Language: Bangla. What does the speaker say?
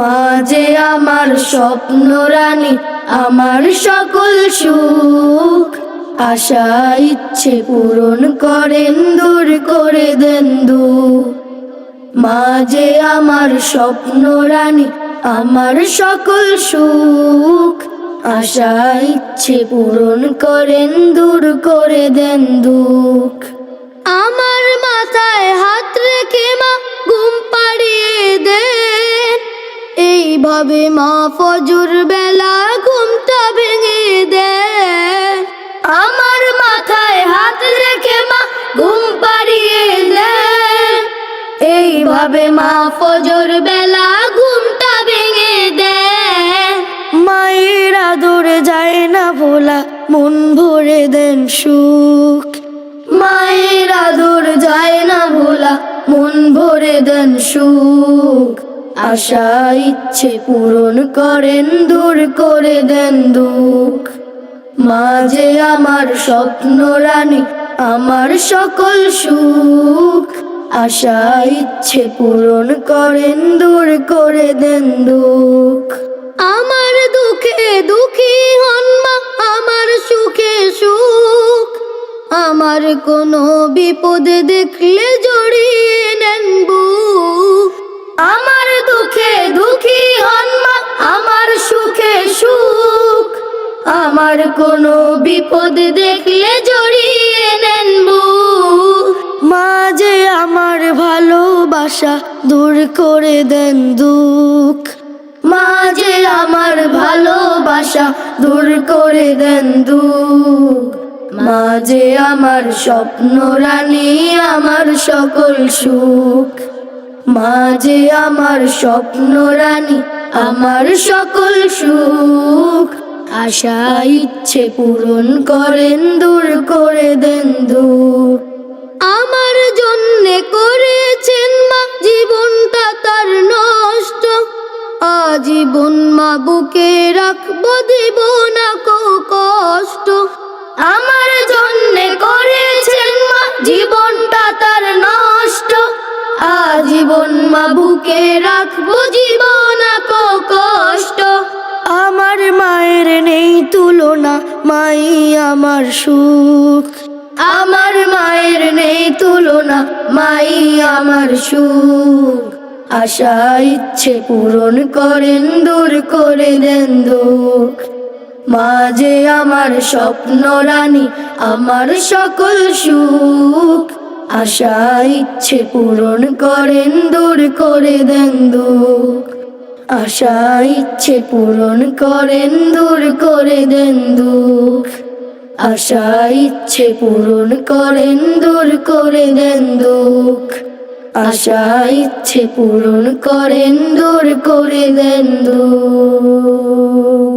মা যে আমার স্বপ্ন রানী, আমার সকল সুখ। আশা ইচ্ছে পূরণ করেন, দূর করে দেন দুঃখ। মা যে আমার স্বপ্ন রানী, আমার সকল সুখ। আশা ইচ্ছে পূরণ করেন, দূর করে দেন দুঃখ। আমার মাথায় হাত রেখে মা, ঘুম দেন এইভাবে মা ফজুর বেলা ঘুমটা ভেঙে দেন আমার মাথায় হাত রেখে মা ঘুম পাড়িয়ে দেন এইভাবে মা ফজর বেলা ঘুমটা ভেঙে দেন মায়ের আদর যায় না ভোলা, মন ভরে দেন সুখ। মায়ের আদর যায় না ভোলা, মন ভরে দেন সুখ। আশা ইচ্ছে পূরণ করেন, দূর করে দেন দুঃখ। মাঝে আমার স্বপ্ন রানী, আমার সকল সুখ। আশা ইচ্ছে পূরণ করেন, দূর করে দেন দুঃখ। আমার দুঃখে দুঃখী হন মা, আমার সুখে সুখ। আমার কোনো বিপদে দেখলে জড়িয়ে আমার কোনো বিপদ দেখলে জড়িয়ে নেন বুক মা যে আমার ভালোবাসা দূর করে দেন দুঃখ। মাঝে আমার ভালোবাসা দূর করে দেন দুঃখ। মাঝে আমার স্বপ্ন রানী, আমার সকল সুখ। মাঝে আমার স্বপ্ন রানী, আমার সকল সুখ। আশা ইচ্ছে পূরণ করেন, দূর করে দেন দুঃখ আমার জন্যে করেছেন মা, জীবনটা তার নষ্ট। আজীবন মা বুকে রাখব, দিব না কো কষ্ট। আমার জন্যে করেছেন মা, জীবনটা তার নষ্ট। আজীবন মা বুকে রাখব জীবন কো আমার মায়ের নেই তুলনা, মাই আমার সুখ। আমার মায়ের নেই তুলনা, মাই আমার সুখ। আশা ইচ্ছে পূরণ করেন, দূর করে দেন দুঃখ। মাঝে আমার স্বপ্ন রানী, আমার সকল সুখ। আশা ইচ্ছে পূরণ করেন, দূর করে দেন দুঃখ। আশা, ইচ্ছে পূরণ করেন, দূর করে দেন দুঃখ। আশা, ইচ্ছে পূরণ করেন, দূর করে দেন দুঃখ। আশা, ইচ্ছে পূরণ করেন, দূর করে দেন দুঃখ।